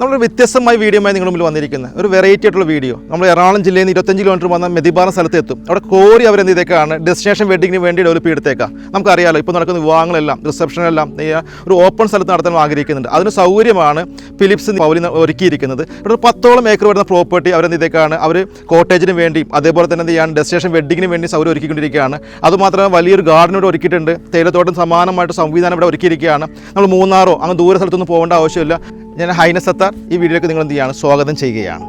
നമ്മളൊരു വ്യത്യസ്തമായ വീഡിയോമായി നിങ്ങളുടെ മുമ്പിൽ വന്നിരിക്കുന്നത് ഒരു വെറൈറ്റി ആയിട്ടുള്ള വീഡിയോ. നമ്മൾ എറണാകുളം ജില്ലയിൽ നിന്ന് ഇരുപത്തഞ്ച് കിലോമീറ്റർ വന്ന മെതിബാറ സ്ഥലത്ത് എത്തും അവിടെ കോരി അവരെന്ത് ചെയ്തേക്കാണ്? ഡെസ്റ്റിനേഷൻ വെഡിങ്ങിന് വേണ്ടി ഡെവലപ്പ് ചെയ്തേക്കാം നമുക്കറിയാലോ ഇപ്പോൾ നടക്കുന്ന വിവാഹങ്ങളെല്ലാം റിസപ്ഷനെല്ലാം ഒരു ഓപ്പൺ സ്ഥലത്ത് നടത്താൻ ആഗ്രഹിക്കുന്നുണ്ട്. അതിന് സൗകര്യമാണ് ഫിലിപ്സ് പൗലി ഒരുക്കിയിരിക്കുന്നത്. ഇവിടെ പത്തോളം ഏക്കർ വരുന്ന പ്രോപ്പർട്ടി അവരെന്ത് ചെയ്തേക്കാണ്? അവർ കോട്ടേജിന് വേണ്ടിയും അതേപോലെ തന്നെ എന്ത് ചെയ്യാണ്? ഡെസ്റ്റിനേഷൻ വെഡിങ്ങിന് വേണ്ടി സൗകര്യം ഒരുക്കിക്കൊണ്ടിരിക്കുകയാണ്. അതുമാത്രമല്ല വലിയൊരു ഗാർഡൻ ഇവിടെ ഒരുക്കിയിട്ടുണ്ട്. തേയിലത്തോട്ടം സമാനമായിട്ട് സംവിധാനം ഇവിടെ ഒരുക്കിയിരിക്കുകയാണ്. നമ്മൾ മൂന്നാറോ അങ്ങ് ദൂര സ്ഥലത്തൊന്നും പോകേണ്ട ആവശ്യമില്ല. ഞാൻ ഹൈന സത്താർ ഈ വീഡിയോയ്ക്ക് നിങ്ങൾ എന്ത് ചെയ്യുകയാണ്? സ്വാഗതം ചെയ്യുകയാണ്.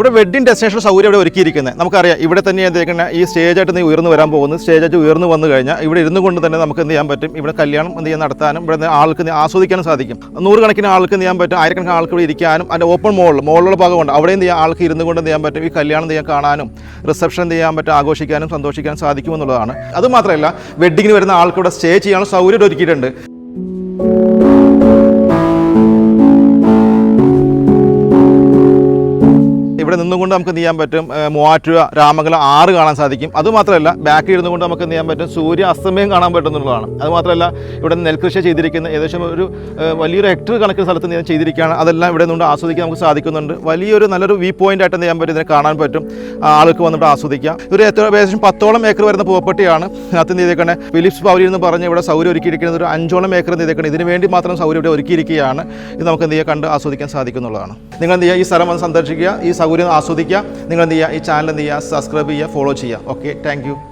ഇവിടെ വെഡ്ഡിംഗ് ഡെസ്റ്റിനേഷൻ സൗകര്യം ഇവിടെ ഒരുക്കിയിരിക്കുന്നത് നമുക്കറിയാം ഇവിടെ തന്നെ എന്തെങ്കിലും ഈ സ്റ്റേജായിട്ട് നീ ഉയർന്നു വരാൻ പോകുന്നത് സ്റ്റേജായിട്ട് ഉയർന്നു വന്നു കഴിഞ്ഞാൽ ഇവിടെ ഇരുന്നു കൊണ്ട് തന്നെ നമുക്ക് എന്ത് ചെയ്യാൻ പറ്റും? ഇവിടെ കല്യാണം എന്ത് ചെയ്യാൻ നടത്താനും ഇവിടെ ആൾക്ക് ആസ്വദിക്കാനും സാധിക്കും. നൂറുകണക്കിന് ആൾക്ക് എന്ത് ചെയ്യാൻ പറ്റും? ആയിരക്കണക്കിന് ആൾക്ക് ഇവിടെ ഇരിക്കാനും അതിന്റെ ഓപ്പൺ മോളിൽ മോളിലുള്ള ഭാഗമുണ്ട്. അവിടെ എന്ത് ചെയ്യാം? ആൾക്ക് ഇരുന്നു കൊണ്ട് ചെയ്യാൻ പറ്റും? ഈ കല്യാണം ചെയ്യാൻ കാണാനും റിസപ്ഷൻ ചെയ്യാൻ പറ്റും? ആഘോഷിക്കാനും സന്തോഷിക്കാനും സാധിക്കുമെന്നുള്ളതാണ്. അതുമാത്രമല്ല വെഡ്ഡിങ്ങിന് വരുന്ന ആൾക്ക് ഇവിടെ സ്റ്റേ ചെയ്യാനുള്ള സൗകര്യം ഒരുക്കിയിട്ടുണ്ട്. ഇവിടെ നിന്നുകൊണ്ട് നമുക്ക് ചെയ്യാൻ പറ്റും? മൂവാറ്റുപുഴ രാമംഗലം ആറ് കാണാൻ സാധിക്കും. അതുമാത്രമല്ല ബാക്കിൽ ഇരുന്നുകൊണ്ട് നമുക്ക് ചെയ്യാൻ പറ്റും? സൂര്യ അസ്തമയം കാണാൻ പറ്റുന്നുള്ളതാണ്. അതുമാത്രമല്ല ഇവിടെ നെൽകൃഷി ചെയ്തിരിക്കുന്ന ഏകദേശം ഒരു വലിയൊരു ഹെക്ടർ കണക്കിന് സ്ഥലത്ത് ചെയ്യാൻ ചെയ്തിരിക്കുകയാണ്. അതെല്ലാം ഇവിടെ നിന്നുകൊണ്ട് ആസ്വദിക്കാൻ നമുക്ക് സാധിക്കുന്നുണ്ട്. വലിയൊരു നല്ലൊരു വ്യൂ പോയിന്റ് ആയിട്ട് ചെയ്യാൻ പറ്റും? ഇതിനെ കാണാൻ പറ്റും. ആൾക്ക് വന്നിട്ട് ആസ്വദിക്കാം. ഒരു ഏകദേശം പത്തോളം ഏക്കർ വരുന്ന പ്രോപ്പർട്ടിയാണ് അതിന് എന്ത് ചെയ്തേക്കണേ? ഫിലിപ്സ് പൗരി എന്ന് പറഞ്ഞ് ഇവിടെ സൗകര്യം ഒരുക്കിയിരിക്കുന്നത് ഒരു അഞ്ചോളം ഏക്കർ ചെയ്തേക്കണം? ഇതിന് വേണ്ടി മാത്രം സൗകര്യം ഇവിടെ ഒരുക്കിയിരിക്കുകയാണ്. ഇത് നമുക്ക് എന്ത് ചെയ്യുക കണ്ട് ആസ്വദിക്കാൻ സാധിക്കുന്നുള്ളതാണ്. നിങ്ങൾ എന്ത് ചെയ്യുക? ഈ സ്ഥലം വന്ന് സന്ദർശിക്കുക. ഈ സൗകര്യം ആസ്വദിക്കുക. നിങ്ങൾ എന്ത് ചെയ്യുക? ഈ ചാനൽ എന്ത് ചെയ്യുക? സബ്സ്ക്രൈബ് ചെയ്യുക. ഫോളോ ചെയ്യുക. Okay thank